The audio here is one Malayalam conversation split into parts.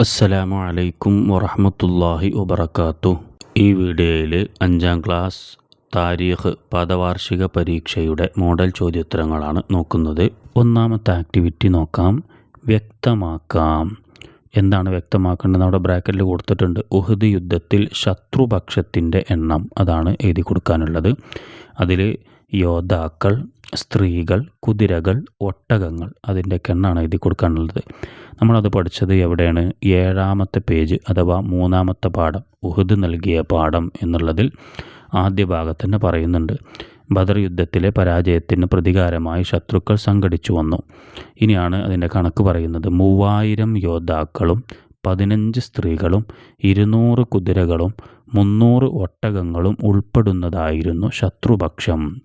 അസ്സലാമു അലൈക്കും വറഹമത്തല്ലാഹി വബർക്കാത്തു ഈ വീഡിയോയിൽ അഞ്ചാം ക്ലാസ് താരീഖ് പദവാർഷിക പരീക്ഷയുടെ മോഡൽ ചോദ്യോത്തരങ്ങളാണ് നോക്കുന്നത്. ഒന്നാമത്തെ ആക്ടിവിറ്റി നോക്കാം. വ്യക്തമാക്കാം. എന്താണ് വ്യക്തമാക്കേണ്ടത്? നമ്മുടെ ബ്രാക്കറ്റിൽ കൊടുത്തിട്ടുണ്ട്. ഉഹദ് യുദ്ധത്തിൽ ശത്രുപക്ഷത്തിന്റെ എണ്ണം അതാണ് എഴുതി കൊടുക്കാനുള്ളത്. അതിൽ യോദ്ധാക്കൾ സ്ത്രീകൾ കുതിരകൾ ഒട്ടകങ്ങൾ അതിന്റെയൊക്കെ എണ്ണാണ് എഴുതി കൊടുക്കാനുള്ളത്. നമ്മളത് പഠിച്ചത് എവിടെയാണ്? ഏഴാമത്തെ പേജ് അഥവാ മൂന്നാമത്തെ പാഠം ഉഹുദ് നൽകിയ പാഠം എന്നുള്ളതിൽ ആദ്യ ഭാഗത്ത് തന്നെ പറയുന്നുണ്ട്. ബദർ യുദ്ധത്തിലെ പരാജയത്തിന് പ്രതികാരമായി ശത്രുക്കൾ സംഘടിച്ചു വന്നു. ഇനിയാണ് അതിന്റെ കണക്ക് പറയുന്നത്. മൂവായിരം യോദ്ധാക്കളും പതിനഞ്ച് സ്ത്രീകളും ഇരുന്നൂറ് കുതിരകളും മുന്നൂറ് ഒട്ടകങ്ങളും ഉൾപ്പെടുന്നതായിരുന്നു ശത്രുപക്ഷം.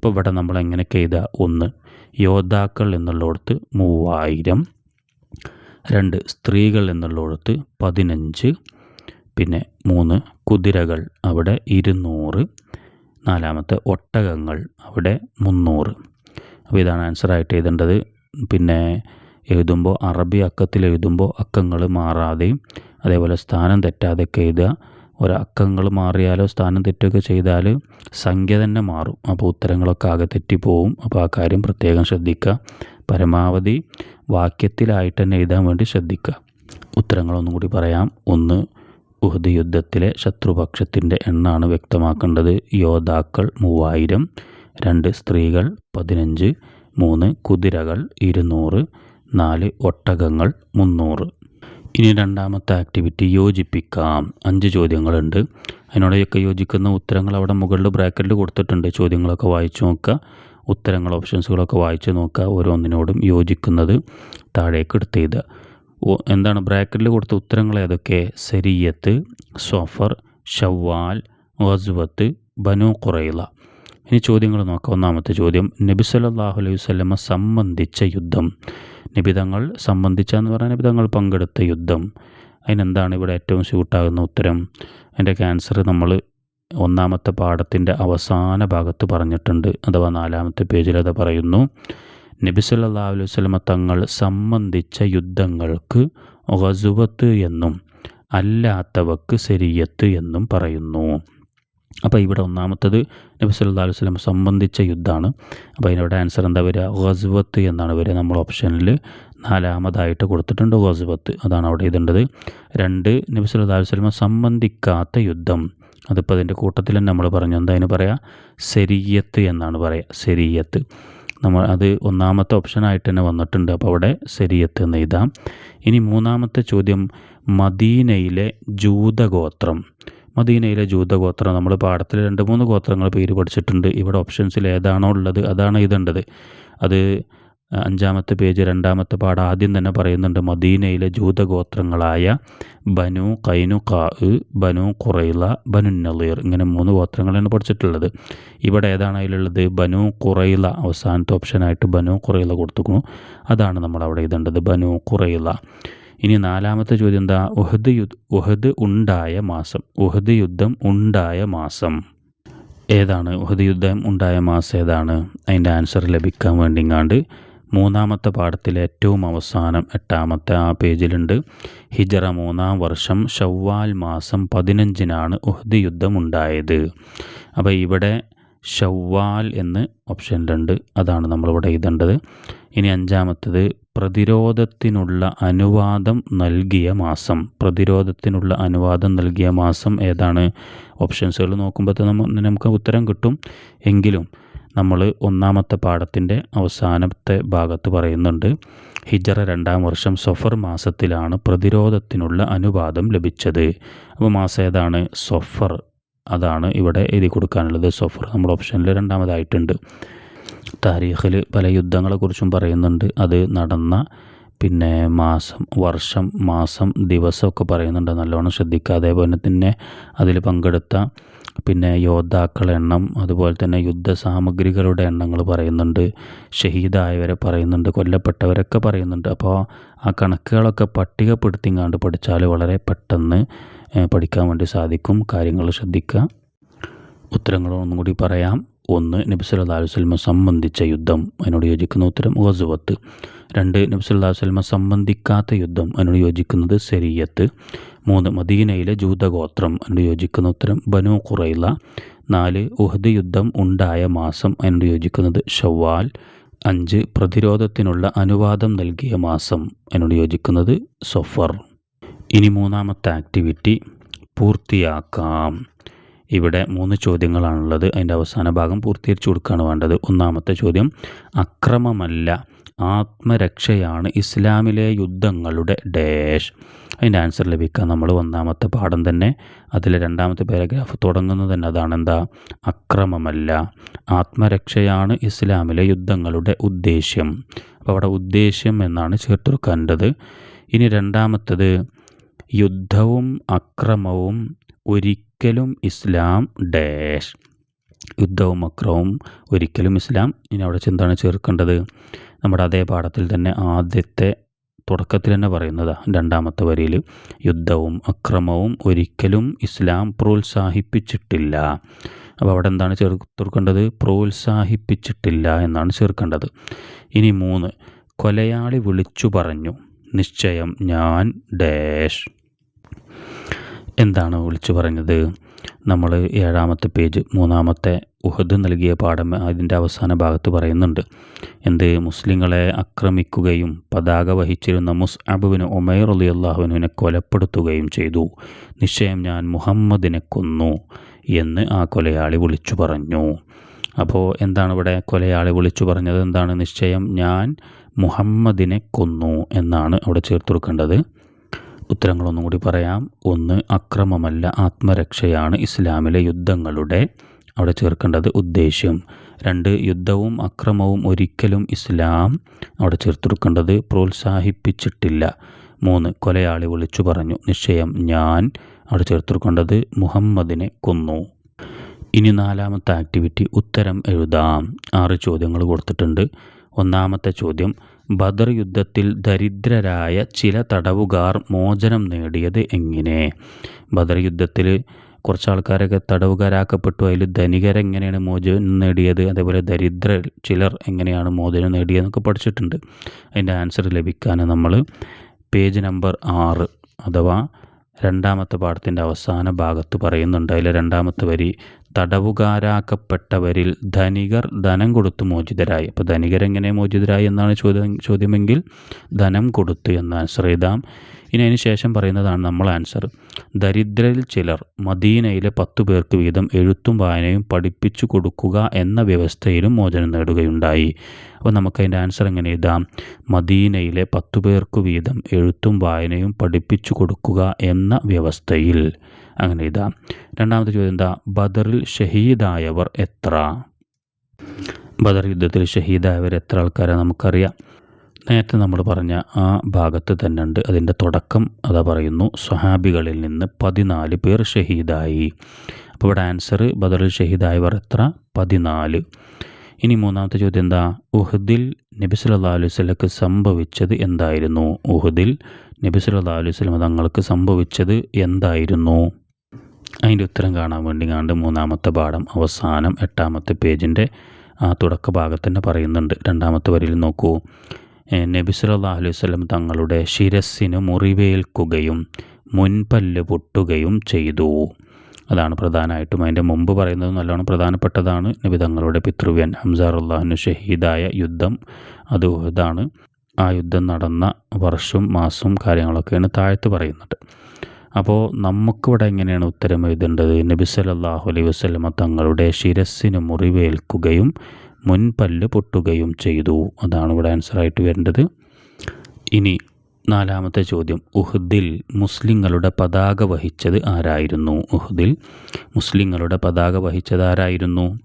അപ്പോൾ ഇവിടെ നമ്മൾ എങ്ങനെയൊക്കെ ചെയ്താൽ ഒന്ന് യോദ്ധാക്കൾ എന്നുള്ളിടത്ത് മൂവായിരം രണ്ട് സ്ത്രീകൾ എന്നുള്ളിടത്ത് പതിനഞ്ച് പിന്നെ മൂന്ന് കുതിരകൾ അവിടെ ഇരുന്നൂറ് നാലാമത്തെ ഒട്ടകങ്ങൾ അവിടെ മുന്നൂറ്. അപ്പോൾ ഇതാണ് ആൻസറായിട്ട് എഴുതേണ്ടത്. പിന്നെ എഴുതുമ്പോൾ അറബി അക്കത്തിൽ എഴുതുമ്പോൾ അക്കങ്ങൾ മാറാതെയും അതേപോലെ സ്ഥാനം തെറ്റാതെയൊക്കെ എഴുതുക. ഒരക്കങ്ങൾ മാറിയാലോ സ്ഥാനം തെറ്റൊക്കെ ചെയ്താൽ സംഖ്യ തന്നെ മാറും. അപ്പോൾ ഉത്തരങ്ങളൊക്കെ ആകെ തെറ്റിപ്പോവും. അപ്പോൾ ആ കാര്യം പ്രത്യേകം ശ്രദ്ധിക്കുക. പരമാവധി വാക്യത്തിലായിട്ട് തന്നെ എഴുതാൻ വേണ്ടി ശ്രദ്ധിക്കുക. ഉത്തരങ്ങളൊന്നും കൂടി പറയാം. ഒന്ന് ഉഹദ് യുദ്ധത്തിലെ ശത്രുപക്ഷത്തിന്റെ എണ്ണാണ് വ്യക്തമാക്കേണ്ടത്. യോദ്ധാക്കൾ മൂവായിരം. രണ്ട് സ്ത്രീകൾ പതിനഞ്ച്. മൂന്ന് കുതിരകൾ ഇരുന്നൂറ്. നാല് ഒട്ടകങ്ങൾ മുന്നൂറ്. ഇനി രണ്ടാമത്തെ ആക്ടിവിറ്റി യോജിപ്പിക്കാം. അഞ്ച് ചോദ്യങ്ങളുണ്ട്. അതിനോടൊക്കെ യോജിക്കുന്ന ഉത്തരങ്ങൾ അവിടെ മുകളിൽ ബ്രാക്കറ്റിൽ കൊടുത്തിട്ടുണ്ട്. ചോദ്യങ്ങളൊക്കെ വായിച്ചു നോക്കുക. ഉത്തരങ്ങൾ ഓപ്ഷൻസുകളൊക്കെ വായിച്ചു നോക്കുക. ഓരോന്നിനോടും യോജിക്കുന്നത് താഴേക്ക് എടുത്ത് എഴുതുക എന്താണ്? ബ്രാക്കറ്റിൽ കൊടുത്ത ഉത്തരങ്ങൾ ഏതൊക്കെ? സരിയത്ത് സോഫർ ഷവ്വാൽ ഗസ്വത്ത് ബനു കുറയില ഇനി ചോദ്യങ്ങൾ നോക്കാം. ഒന്നാമത്തെ ചോദ്യം. നബി സല്ലാഹു അലൈഹി വല്ലമ സംബന്ധിച്ച യുദ്ധം. നിബിതങ്ങൾ സംബന്ധിച്ച എന്ന് പറഞ്ഞാൽ നിബിതങ്ങൾ പങ്കെടുത്ത യുദ്ധം. അതിനെന്താണ് ഇവിടെ ഏറ്റവും സ്യൂട്ടാകുന്ന ഉത്തരം? അതിന്റെ ക്യാൻസർ നമ്മൾ ഒന്നാമത്തെ പാഠത്തിന്റെ അവസാന ഭാഗത്ത് പറഞ്ഞിട്ടുണ്ട്. അഥവാ നാലാമത്തെ പേജിൽ അത് പറയുന്നു. നബി സല്ലാ അലൈഹി വസ്ലമ തങ്ങൾ സംബന്ധിച്ച യുദ്ധങ്ങൾക്ക് ഗസുവത്ത് എന്നും അല്ലാത്തവക്ക് ശരിയത്ത് എന്നും പറയുന്നു. അപ്പോൾ ഇവിടെ ഒന്നാമത്തത് നബി സല്ലാ അലൈഹി വസ്ലം സംബന്ധിച്ച യുദ്ധമാണ്. അപ്പോൾ അതിനവിടെ ആൻസർ എന്താ വരിക? ഗസ്വത്ത് എന്നാണ് വരിക. നമ്മൾ ഓപ്ഷനിൽ നാലാമതായിട്ട് കൊടുത്തിട്ടുണ്ട് ഗസ്വത്ത്. അതാണ് അവിടെ ഇതുണ്ടത് രണ്ട് നബി സല്ലാ അലൈഹി വസ്ലമ സംബന്ധിക്കാത്ത യുദ്ധം. അതിപ്പോൾ അതിന്റെ കൂട്ടത്തിൽ തന്നെ നമ്മൾ പറഞ്ഞു. എന്താ അതിന് പറയുക ശരീയത്ത് എന്നാണ് പറയുക ശരീയത്ത് നമ്മൾ അത് ഒന്നാമത്തെ ഓപ്ഷനായിട്ട് തന്നെ വന്നിട്ടുണ്ട്. അപ്പോൾ അവിടെ സെരിയത്ത് എന്ന് എഴുതാം. ഇനി മൂന്നാമത്തെ ചോദ്യം. മദീനയിലെ ജൂതഗോത്രം. മദീനയിലെ ജൂതഗോത്രം. നമ്മൾ പാഠത്തിൽ രണ്ട് മൂന്ന് ഗോത്രങ്ങൾ പേര് പഠിച്ചിട്ടുണ്ട്. ഇവിടെ ഓപ്ഷൻസിൽ ഏതാണോ ഉള്ളത് അതാണ് എഴുതേണ്ടത് അത് അഞ്ചാമത്തെ പേജ് രണ്ടാമത്തെ പാഠം ആദ്യം തന്നെ പറയുന്നുണ്ട്. മദീനയിലെ ജൂതഗോത്രങ്ങളായ ബനു കൈനു കാ ബനു കുറൈല ബനു നളീർ ഇങ്ങനെ മൂന്ന് ഗോത്രങ്ങളാണ് പഠിച്ചിട്ടുള്ളത്. ഇവിടെ ഏതാണ് അതിലുള്ളത്? ബനു കുറൈല അവസാനത്തെ ഓപ്ഷനായിട്ട് ബനു കുറൈല കൊടുത്തുക്കുന്നു അതാണ് നമ്മൾ അവിടെ എഴുതേണ്ടത് ബനു കുറൈല ഇനി നാലാമത്തെ ചോദ്യം എന്താ? ഉഹദ് ഉഹദ് ഉണ്ടായ മാസം. ഉഹദ് യുദ്ധം ഉണ്ടായ മാസം. ഏതാണ്? ഉഹദ് യുദ്ധം ഉണ്ടായ മാസം ഏതാണ്? അതിന്റെ ആൻസർ ലഭിക്കാൻ വേണ്ടിങ്ങാണ്ട് മൂന്നാമത്തെ പാഠത്തിൽ ഏറ്റവും അവസാനം എട്ടാമത്തെ ആ പേജിലുണ്ട്. ഹിജറ മൂന്നാം വർഷം ഷവ്വാൽ മാസം പതിനഞ്ചിനാണ് ഉഹദ് യുദ്ധം ഉണ്ടായത്. അപ്പോൾ ഇവിടെ ഷവ്വാൽ എന്ന് ഓപ്ഷൻ രണ്ട് അതാണ് നമ്മളിവിടെ എഴുതേണ്ടത്. ഇനി അഞ്ചാമത്തത് പ്രതിരോധത്തിനുള്ള അനുവാദം നൽകിയ മാസം. പ്രതിരോധത്തിനുള്ള അനുവാദം നൽകിയ മാസം ഏതാണ്? ഓപ്ഷൻസുകൾ നോക്കുമ്പോൾ നമുക്ക് ഉത്തരം കിട്ടും. എങ്കിലും നമ്മൾ ഒന്നാമത്തെ പാഠത്തിന്റെ അവസാനത്തെ ഭാഗത്ത് പറയുന്നുണ്ട് ഹിജറ രണ്ടാം വർഷം സൊഫർ മാസത്തിലാണ് പ്രതിരോധത്തിനുള്ള അനുവാദം ലഭിച്ചത്. അപ്പോൾ മാസം ഏതാണ്? സൊഫർ. അതാണ് ഇവിടെ എഴുതി കൊടുക്കാനുള്ളത്. സൊഫർ നമ്മുടെ ഓപ്ഷനിൽ രണ്ടാമതായിട്ടുണ്ട്. താരീഖിൽ പല യുദ്ധങ്ങളെക്കുറിച്ചും പറയുന്നുണ്ട്. അത് നടന്ന പിന്നെ മാസം വർഷം മാസം ദിവസമൊക്കെ പറയുന്നുണ്ട്. നല്ലോണം ശ്രദ്ധിക്കുക. അതേപോലെ തന്നെ അതിൽ പങ്കെടുത്ത പിന്നെ യോദ്ധാക്കളുടെ എണ്ണം അതുപോലെ തന്നെ യുദ്ധ സാമഗ്രികളുടെ എണ്ണങ്ങൾ പറയുന്നുണ്ട്. ഷഹീദായവരെ പറയുന്നുണ്ട്. കൊല്ലപ്പെട്ടവരൊക്കെ പറയുന്നുണ്ട്. അപ്പോൾ ആ കണക്കുകളൊക്കെ പട്ടികപ്പെടുത്തിങ്ങാണ്ട് പഠിച്ചാൽ വളരെ പെട്ടെന്ന് പഠിക്കാൻ വേണ്ടി സാധിക്കും. കാര്യങ്ങൾ ശ്രദ്ധിക്കുക. ഉത്തരങ്ങളൊന്നും കൂടി പറയാം. ഒന്ന് നബി സല്ലല്ലാഹു അലൈഹി വസല്ലമ സംബന്ധിച്ച യുദ്ധം അതിനോട് യോജിക്കുന്ന ഉത്തരം ഗസുവത്ത്. രണ്ട് നബി സല്ലല്ലാഹു അലൈഹി വസല്ലമ സംബന്ധിക്കാത്ത യുദ്ധം അതിനോട് യോജിക്കുന്നത് സെരിയത്ത് മൂന്ന് മദീനയിലെ ജൂതഗോത്രം അതിനോട് യോജിക്കുന്ന ഉത്തരം ബനു ഖുറൈല. നാല് ഉഹദ് യുദ്ധം ഉണ്ടായ മാസം അതിനോട് യോജിക്കുന്നത് ഷവ്വാൽ. അഞ്ച് പ്രതിരോധത്തിനുള്ള അനുവാദം നൽകിയ മാസം അതിനോട് യോജിക്കുന്നത് സൊഫർ. ഇനി മൂന്നാമത്തെ ആക്ടിവിറ്റി പൂർത്തിയാക്കാം. ഇവിടെ മൂന്ന് ചോദ്യങ്ങളാണുള്ളത്. അതിന്റെ അവസാന ഭാഗം പൂർത്തീകരിച്ചു കൊടുക്കുകയാണ് വേണ്ടത്. ഒന്നാമത്തെ ചോദ്യം അക്രമമല്ല ആത്മരക്ഷയാണ് ഇസ്ലാമിലെ യുദ്ധങ്ങളുടെ ഡാഷ്. അതിന്റെ ആൻസർ ലഭിക്കാൻ നമ്മൾ ഒന്നാമത്തെ പാഠം തന്നെ അതിലെ രണ്ടാമത്തെ പാരഗ്രാഫ് തുടങ്ങുന്നത് തന്നെ അതാണ്. എന്താ? അക്രമമല്ല ആത്മരക്ഷയാണ് ഇസ്ലാമിലെ യുദ്ധങ്ങളുടെ ഉദ്ദേശ്യം. അപ്പോൾ അവിടെ ഉദ്ദേശ്യം എന്നാണ് ചേർത്തെടുക്കേണ്ടത്. ഇനി രണ്ടാമത്തത് യുദ്ധവും അക്രമവും ഒരിക്കലും ഇസ്ലാം ഡാഷ്. യുദ്ധവും അക്രമവും ഒരിക്കലും ഇസ്ലാം. ഇനി അവിടെ എന്താണ് ചേർക്കേണ്ടത്? നമ്മുടെ അതേ പാഠത്തിൽ തന്നെ ആദ്യത്തെ തുടക്കത്തിൽ തന്നെ പറയുന്നത്. രണ്ടാമത്തെ വരിയിൽ യുദ്ധവും അക്രമവും ഒരിക്കലും ഇസ്ലാം പ്രോത്സാഹിപ്പിച്ചിട്ടില്ല. അപ്പോൾ അവിടെ എന്താണ് ചേർക്കേണ്ടത് പ്രോത്സാഹിപ്പിച്ചിട്ടില്ല എന്നാണ് ചേർക്കേണ്ടത്. ഇനി മൂന്ന്. കൊലയാളി വിളിച്ചു പറഞ്ഞു നിശ്ചയം ഞാൻ ഡാഷ്. എന്താണ് വിളിച്ചു പറഞ്ഞത്? നമ്മൾ ഏഴാമത്തെ പേജ് മൂന്നാമത്തെ ഉഹദ് നൽകിയ പാഠം അതിന്റെ അവസാന ഭാഗത്ത് പറയുന്നുണ്ട്. എന്ത്? മുസ്ലിങ്ങളെ ആക്രമിക്കുകയും പതാക വഹിച്ചിരുന്ന മുസ് അബുവിന് ഒമൈർ അലി അള്ളാഹുവിനെ കൊലപ്പെടുത്തുകയും ചെയ്തു. നിശ്ചയം ഞാൻ മുഹമ്മദിനെ കൊന്നു എന്ന് ആ കൊലയാളി വിളിച്ചു പറഞ്ഞു. അപ്പോൾ എന്താണ് ഇവിടെ കൊലയാളി വിളിച്ചു പറഞ്ഞത്? എന്താണ്? നിശ്ചയം ഞാൻ മുഹമ്മദിനെ കൊന്നു എന്നാണ് അവിടെ ചേർത്ത് കൊടുക്കേണ്ടത്. ഉത്തരങ്ങളൊന്നും കൂടി പറയാം. ഒന്ന് അക്രമമല്ല ആത്മരക്ഷയാണ് ഇസ്ലാമിലെ യുദ്ധങ്ങളുടെ അവിടെ ചേർക്കേണ്ടത് ഉദ്ദേശ്യം. രണ്ട് യുദ്ധവും അക്രമവും ഒരിക്കലും ഇസ്ലാം അവിടെ ചേർത്തെടുക്കേണ്ടത് പ്രോത്സാഹിപ്പിച്ചിട്ടില്ല. മൂന്ന് കൊലയാളി വിളിച്ചു പറഞ്ഞു നിശ്ചയം ഞാൻ അവിടെ ചേർത്തെടുക്കേണ്ടത് മുഹമ്മദിനെ കൊന്നു. ഇനി നാലാമത്തെ ആക്ടിവിറ്റി ഉത്തരം എഴുതാം. ആറ് ചോദ്യങ്ങൾ കൊടുത്തിട്ടുണ്ട്. ഒന്നാമത്തെ ചോദ്യം ബദർ യുദ്ധത്തിൽ ദരിദ്രരായ ചില തടവുകാർ മോചനം നേടിയത് എങ്ങനെ? ബദർ യുദ്ധത്തിൽ കുറച്ച് ആൾക്കാരൊക്കെ തടവുകാരാക്കപ്പെട്ടു. അതിൽ ധനികരെങ്ങനെയാണ് മോചനം നേടിയത്? അതേപോലെ ദരിദ്ര ചിലർ എങ്ങനെയാണ് മോചനം നേടിയതെന്നൊക്കെ പഠിച്ചിട്ടുണ്ട്. അതിന്റെ ആൻസർ ലഭിക്കാൻ നമ്മൾ പേജ് നമ്പർ ആറ് അഥവാ രണ്ടാമത്തെ പാഠത്തിന്റെ അവസാന ഭാഗത്ത് പറയുന്നുണ്ട്. അതിലെ രണ്ടാമത്തെ വരി തടവുകാരാക്കപ്പെട്ടവരിൽ ധനികർ ധനം കൊടുത്ത് മോചിതരായി. അപ്പോൾ ധനികരെങ്ങനെ മോചിതരായി എന്നാണ് ചോദ്യം ചോദ്യമെങ്കിൽ ധനം കൊടുത്ത് എന്ന് എഴുതാം ഇനി അതിന് ശേഷം പറയുന്നതാണ് നമ്മൾ ആൻസർ ദരിദ്രരിൽ ചിലർ മദീനയിലെ പത്തു പേർക്ക് വീതം എഴുത്തും വായനയും പഠിപ്പിച്ചു കൊടുക്കുക എന്ന വ്യവസ്ഥയിലും മോചനം നേടുകയുണ്ടായി. അപ്പോൾ നമുക്ക് നമുക്കതിന്റെ ആൻസർ എങ്ങനെ എഴുതാം? മദീനയിലെ പത്തു പേർക്ക് വീതം എഴുത്തും വായനയും പഠിപ്പിച്ചു കൊടുക്കുക എന്ന വ്യവസ്ഥയിൽ. അങ്ങനെ എഴുതാം. രണ്ടാമത്തെ ചോദ്യം എന്താ? ബദറിൽ ഷഹീദായവർ എത്ര? ബദർ യുദ്ധത്തിൽ ഷഹീദായവർ എത്ര ആൾക്കാരെ നമുക്കറിയാം. നേരത്തെ നമ്മൾ പറഞ്ഞ ആ ഭാഗത്ത് തന്നെ ഉണ്ട്. അതിന്റെ തുടക്കം അതാ പറയുന്നു സ്വഹാബികളിൽ നിന്ന് പതിനാല് പേർ ഷഹീദായി. അപ്പോൾ ഇവിടെ ആൻസർ ബദറിൽ ഷഹീദായവർ എത്ര? പതിനാല്. ഇനി മൂന്നാമത്തെ ചോദ്യം എന്താ? ഉഹദിൽ നബി സല്ലല്ലാഹു അലൈഹി സ്വലക്ക് സംഭവിച്ചത് എന്തായിരുന്നു? ഉഹദിൽ നബി സല്ലല്ലാഹു അലൈഹി വസല്ലം തങ്ങൾക്ക് സംഭവിച്ചത് എന്തായിരുന്നു? അതിന്റെ ഉത്തരം കാണാൻ വേണ്ടി കണ്ട് മൂന്നാമത്തെ പാഠം അവസാനം എട്ടാമത്തെ പേജിന്റെ ആ തുടക്ക ഭാഗത്ത് തന്നെ പറയുന്നുണ്ട്. രണ്ടാമത്തെ വരിയിൽ നോക്കൂ. നബി സല്ലല്ലാഹു അലൈഹി തങ്ങളുടെ ശിരസ്സിന് മുറിവേൽക്കുകയും മുൻപല്ല് പൊട്ടുകയും ചെയ്തു. അതാണ് പ്രധാനമായിട്ടും അതിന്റെ മുമ്പ് പറയുന്നത് നല്ലോണം പ്രധാനപ്പെട്ടതാണ്. നബി തങ്ങളുടെ പിതൃവ്യൻ ഹംസാർ അള്ളാഹുന് ഷഹീദായ യുദ്ധം. അത് ഇതാണ്. ആ യുദ്ധം നടന്ന വർഷവും മാസവും കാര്യങ്ങളൊക്കെയാണ് താഴത്ത് പറയുന്നത്. അപ്പോൾ നമുക്കിവിടെ എങ്ങനെയാണ് ഉത്തരം എഴുതേണ്ടത്? നബി സല്ലല്ലാഹു അലൈഹി വസല്ലമ തങ്ങളുടെ ശിരസ്സിന് മുറിവേൽക്കുകയും മുൻപല്ല് പൊട്ടുകയും ചെയ്തു. അതാണ് ഇവിടെ ആൻസർ ആയിട്ട് വരേണ്ടത്. ഇനി നാലാമത്തെ ചോദ്യം. ഉഹ്ദിൽ മുസ്ലിങ്ങളുടെ പതാക വഹിച്ചത് ആരായിരുന്നു? ഉഹ്ദിൽ മുസ്ലിങ്ങളുടെ പതാക വഹിച്ചത് ആരായിരുന്നു?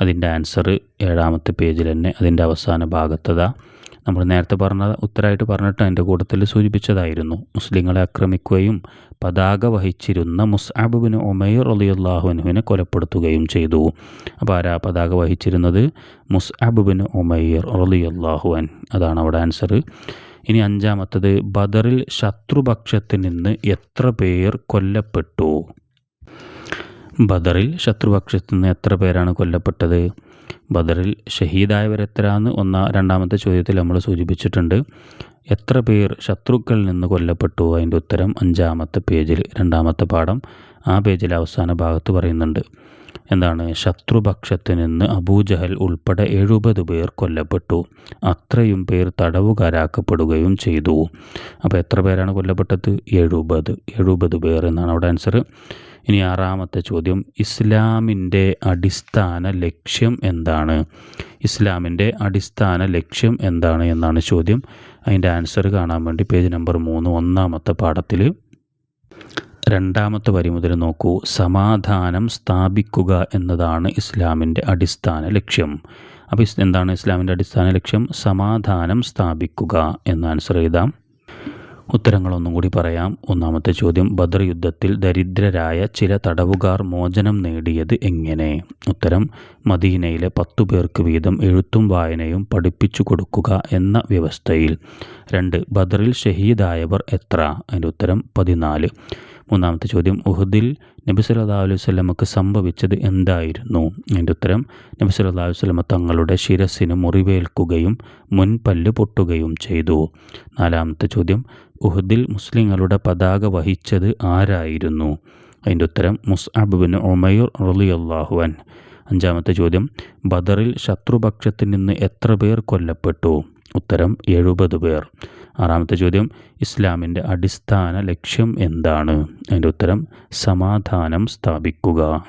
അതിന്റെ ആൻസർ ഏഴാമത്തെ പേജിൽ തന്നെ അതിന്റെ അവസാന ഭാഗത്തതാ. നമ്മൾ നേരത്തെ പറഞ്ഞ ഉത്തരമായിട്ട് പറഞ്ഞിട്ട് എന്റെ കൂട്ടത്തിൽ സൂചിപ്പിച്ചതായിരുന്നു. മുസ്ലിങ്ങളെ ആക്രമിക്കുകയും പതാക വഹിച്ചിരുന്ന മുസ്അബുബിന് ഒമൈർ അലിയുല്ലാഹുനുവിനെ കൊലപ്പെടുത്തുകയും ചെയ്തു. അപ്പോൾ ആരാ പതാക വഹിച്ചിരുന്നത്? മുസ്അബുബിന് ഒമൈർ അലിയുല്ലാഹുവൻ അതാണ് അവിടെ ആൻസർ ഇനി അഞ്ചാമത്തത് ബദറിൽ ശത്രുപക്ഷത്ത് നിന്ന് എത്ര പേർ കൊല്ലപ്പെട്ടു? ബദറിൽ ശത്രുപക്ഷത്തിൽ നിന്ന് എത്ര പേരാണ് കൊല്ലപ്പെട്ടത്? ബദറിൽ ഷഹീദായവരെത്രാന്ന് ഒന്നാ രണ്ടാമത്തെ ചോദ്യത്തിൽ നമ്മൾ സൂചിപ്പിച്ചിട്ടുണ്ട്. എത്ര പേർ ശത്രുക്കളിൽ നിന്ന് കൊല്ലപ്പെട്ടു? അതിന്റെ ഉത്തരം അഞ്ചാമത്തെ പേജിൽ രണ്ടാമത്തെ പാഠം. ആ പേജിൽ അവസാന ഭാഗത്ത് പറയുന്നുണ്ട്. എന്താണ്? ശത്രുപക്ഷത്ത് നിന്ന് അബൂജഹൽ ഉൾപ്പെടെ എഴുപത് പേർ കൊല്ലപ്പെട്ടു. അത്രയും പേർ തടവുകാരാക്കപ്പെടുകയും ചെയ്തു. അപ്പോൾ എത്ര പേരാണ് കൊല്ലപ്പെട്ടത്? എഴുപത്. എഴുപത് പേർ എന്നാണ് അവിടെ ആൻസർ ഇനി ആറാമത്തെ ചോദ്യം. ഇസ്ലാമിന്റെ അടിസ്ഥാന ലക്ഷ്യം എന്താണ്? ഇസ്ലാമിന്റെ അടിസ്ഥാന ലക്ഷ്യം എന്താണ് എന്നാണ് ചോദ്യം. അതിന്റെ ആൻസർ കാണാൻ വേണ്ടി പേജ് നമ്പർ മൂന്ന് ഒന്നാമത്തെ പാഠത്തിൽ രണ്ടാമത്തെ വരി മുതൽ നോക്കൂ. സമാധാനം സ്ഥാപിക്കുക എന്നതാണ് ഇസ്ലാമിന്റെ അടിസ്ഥാന ലക്ഷ്യം. അപ്പോൾ എന്താണ് ഇസ്ലാമിന്റെ അടിസ്ഥാന ലക്ഷ്യം? സമാധാനം സ്ഥാപിക്കുക എന്ന് ആൻസർ എഴുതാം. ഉത്തരങ്ങളൊന്നും കൂടി പറയാം. ഒന്നാമത്തെ ചോദ്യം ബദർ യുദ്ധത്തിൽ ദരിദ്രരായ ചില തടവുകാർ മോചനം നേടിയത് എങ്ങനെ? ഉത്തരം മദീനയിലെ പത്തു പേർക്ക് വീതം എഴുത്തും വായനയും പഠിപ്പിച്ചു കൊടുക്കുക എന്ന വ്യവസ്ഥയിൽ. രണ്ട് ബദറിൽ ഷഹീദായവർ എത്ര? അതിന്റെ ഉത്തരം പതിനാല്. മൂന്നാമത്തെ ചോദ്യം ഉഹദിൽ നബി സല്ലല്ലാഹു അലൈഹി സ്വലമക്ക് സംഭവിച്ചത് എന്തായിരുന്നു? അതിന്റെ ഉത്തരം നബി സല്ലല്ലാഹു അലൈഹി സ്വലമ തങ്ങളുടെ ശിരസിന് മുറിവേൽക്കുകയും മുൻപല്ല് പൊട്ടുകയും ചെയ്തു. നാലാമത്തെ ചോദ്യം ഉഹദിൽ മുസ്ലിങ്ങളുടെ പതാക വഹിച്ചത് ആരായിരുന്നു? അതിന്റെ ഉത്തരം മുസ്അബ് ബിൻ ഉമൈർ റളിയല്ലാഹു അൻ അഞ്ചാമത്തെ ചോദ്യം ബദറിൽ ശത്രുപക്ഷത്ത് നിന്ന് എത്ര പേർ കൊല്ലപ്പെട്ടു? ഉത്തരം എഴുപത് പേർ. ആറാമത്തെ ചോദ്യം ഇസ്ലാമിന്റെ അടിസ്ഥാന ലക്ഷ്യം എന്താണ്? അതിന്റെ ഉത്തരം സമാധാനം സ്ഥാപിക്കുക.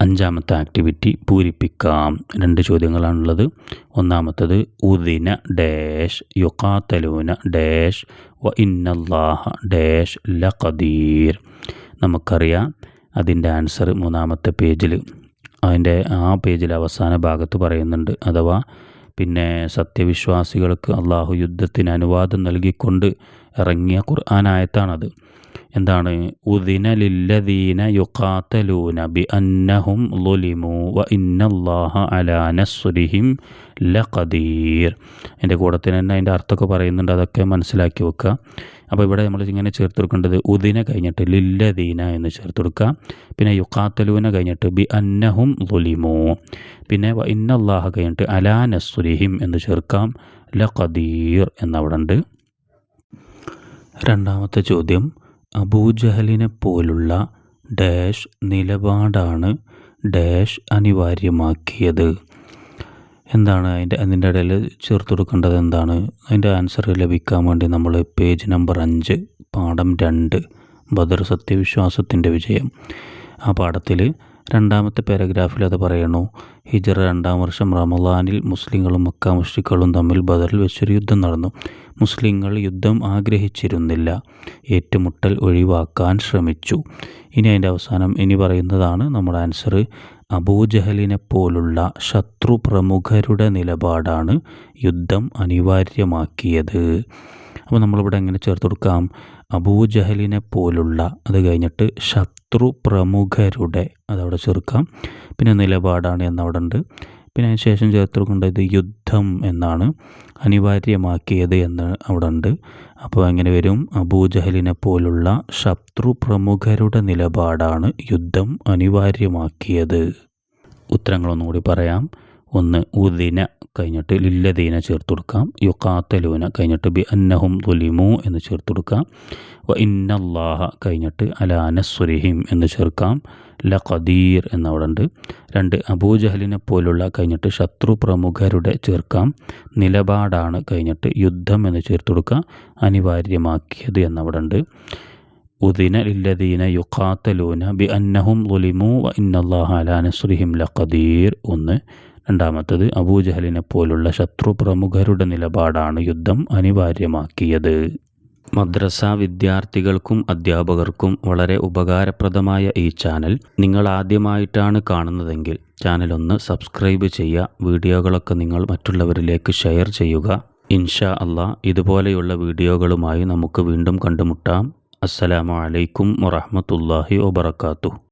അഞ്ചാമത്തെ ആക്ടിവിറ്റി പൂരിപ്പിക്കാം. രണ്ട് ചോദ്യങ്ങളാണുള്ളത്. ഒന്നാമത്തത് ഉദിന ഡാഷ് യുക്കാത്തലൂന ഡാഷ് വ ഇന്നല്ലാഹ ഡാഷ് ലഖദീർ. നമുക്കറിയാം അതിന്റെ ആൻസർ മൂന്നാമത്തെ പേജിൽ അതിന്റെ ആ പേജിൽ അവസാന ഭാഗത്ത് പറയുന്നുണ്ട്. അഥവാ പിന്നെ സത്യവിശ്വാസികൾക്ക് അള്ളാഹു യുദ്ധത്തിന് അനുവാദം നൽകിക്കൊണ്ട് ഇറങ്ങിയ ഖുർആനായത്താണത് എന്താണ്? ഉദിന ലില്ലദീന യുഖാത്തലൂന ബി അന്നഹും ലുലിമു വ ഇന്നല്ലാഹ അലാ നസ്രിഹിം ലഖദീർ. എന്റെ കൂടത്തിന് തന്നെ അതിന്റെ അർത്ഥമൊക്കെ പറയുന്നുണ്ട്. അതൊക്കെ മനസ്സിലാക്കി വെക്കുക. അപ്പോൾ ഇവിടെ നമ്മൾ ഇങ്ങനെ ചേർത്ത് കൊടുക്കേണ്ടത് ഉദിന കഴിഞ്ഞിട്ട് ലില്ലദീന എന്ന് ചേർത്ത് കൊടുക്കുക. പിന്നെ യുഖാത്തലൂന കഴിഞ്ഞിട്ട് ബി അന്നഹും ലുലിമോ പിന്നെ ഇന്നല്ലാഹ കഴിഞ്ഞിട്ട് അലാ നസുലിഹിം എന്ന് ചേർക്കാം. ല ഖദീർ എന്നവിടെ ഉണ്ട്. രണ്ടാമത്തെ ചോദ്യം. അബൂജഹലിനെ പോലുള്ള ഡാഷ് നിലപാടാണ് ഡാഷ് അനിവാര്യമാക്കിയത്. എന്താണ് അതിന്റെ അതിന്റെ ഇടയിൽ ചേർത്ത് കൊടുക്കേണ്ടത് എന്താണ്? അതിന്റെ ആൻസർ ലഭിക്കാൻ വേണ്ടി നമ്മൾ പേജ് നമ്പർ അഞ്ച് പാഠം രണ്ട് ബദർ സത്യവിശ്വാസത്തിന്റെ വിജയം. ആ പാഠത്തിൽ രണ്ടാമത്തെ പാരഗ്രാഫിൽ അത് പറയണു ഹിജറ രണ്ടാം വർഷം റമദാനിൽ മുസ്ലിങ്ങളും മക്ക മുഷ്രിക്കളും തമ്മിൽ ബദറിൽ വെച്ചൊരു യുദ്ധം നടന്നു. മുസ്ലിങ്ങൾ യുദ്ധം ആഗ്രഹിച്ചിരുന്നില്ല. ഏറ്റുമുട്ടൽ ഒഴിവാക്കാൻ ശ്രമിച്ചു. ഇനി അതിന്റെ അവസാനം ഇനി പറയുന്നതാണ് നമ്മുടെ ആൻസർ അബൂജഹലിനെ പോലുള്ള ശത്രു പ്രമുഖരുടെ നിലപാടാണ് യുദ്ധം അനിവാര്യമാക്കിയത്. അപ്പോൾ നമ്മളിവിടെ എങ്ങനെ ചേർത്ത് കൊടുക്കാം? അബൂജഹലിനെ പോലുള്ള അത് കഴിഞ്ഞിട്ട് ശത്രു പ്രമുഖരുടെ അതവിടെ ചേർക്കാം. പിന്നെ നിലപാടാണ് എന്നവിടെ ഉണ്ട് പിന്നെ അതിന് ശേഷം ചേർത്ത് കൊടുക്കേണ്ടത് യുദ്ധം എന്നാണ്. അനിവാര്യമാക്കിയത് എന്ന് അവിടെ ഉണ്ട് അപ്പോൾ എങ്ങനെ വരും. അബൂജഹലിനെ പോലുള്ള ശത്രു പ്രമുഖരുടെ നിലപാടാണ് യുദ്ധം അനിവാര്യമാക്കിയത്. ഉത്തരങ്ങളൊന്നും കൂടി പറയാം. ഒന്ന് ഉദിന കഴിഞ്ഞിട്ട് ലില്ലദീന ചേർത്ത് കൊടുക്കാം യുക്കാത്തലൂന കഴിഞ്ഞിട്ട് ബി അന്നഹും തുലിമു എന്ന് ചേർത്ത് കൊടുക്കാം വ ഇന്നല്ലാഹ കഴിഞ്ഞിട്ട് അലാനസ്വരിഹിം എന്ന് ചേർക്കാം. ല ഖദീർ എന്നവിടെ ഉണ്ട് രണ്ട് അബൂജഹലിനെ പോലുള്ള കഴിഞ്ഞിട്ട് ശത്രു പ്രമുഖരുടെ ചേർക്കാം. നിലപാടാണ് കഴിഞ്ഞിട്ട് യുദ്ധം എന്ന് ചേർത്ത് കൊടുക്കുക അനിവാര്യമാക്കിയത് എന്നവിടെ ഉണ്ട് ഉദിന ലില്ലദീന യുഖാത്തലൂന ബി അന്നഹും ലുലിമു വ ഇന്നല്ലാഹ അലാ ല ഖദീർ ഒന്ന് രണ്ടാമത്തത് അബൂജഹലിനെ പോലുള്ള ശത്രു പ്രമുഖരുടെ നിലപാടാണ് യുദ്ധം അനിവാര്യമാക്കിയത്. മദ്രസ വിദ്യാർത്ഥികൾക്കും അധ്യാപകർക്കും വളരെ ഉപകാരപ്രദമായ ഈ ചാനൽ നിങ്ങൾ ആദ്യമായിട്ടാണ് കാണുന്നതെങ്കിൽ ചാനൽ ഒന്ന് സബ്സ്ക്രൈബ് ചെയ്യുക വീഡിയോകളൊക്കെ നിങ്ങൾ മറ്റുള്ളവരിലേക്ക് ഷെയർ ചെയ്യുക. ഇൻഷാ അള്ളാ ഇതുപോലെയുള്ള വീഡിയോകളുമായി നമുക്ക് വീണ്ടും കണ്ടുമുട്ടാം. അസ്സലാമു അലൈക്കും വറഹ്മത്തുള്ളാഹി വബറകാതുഹു.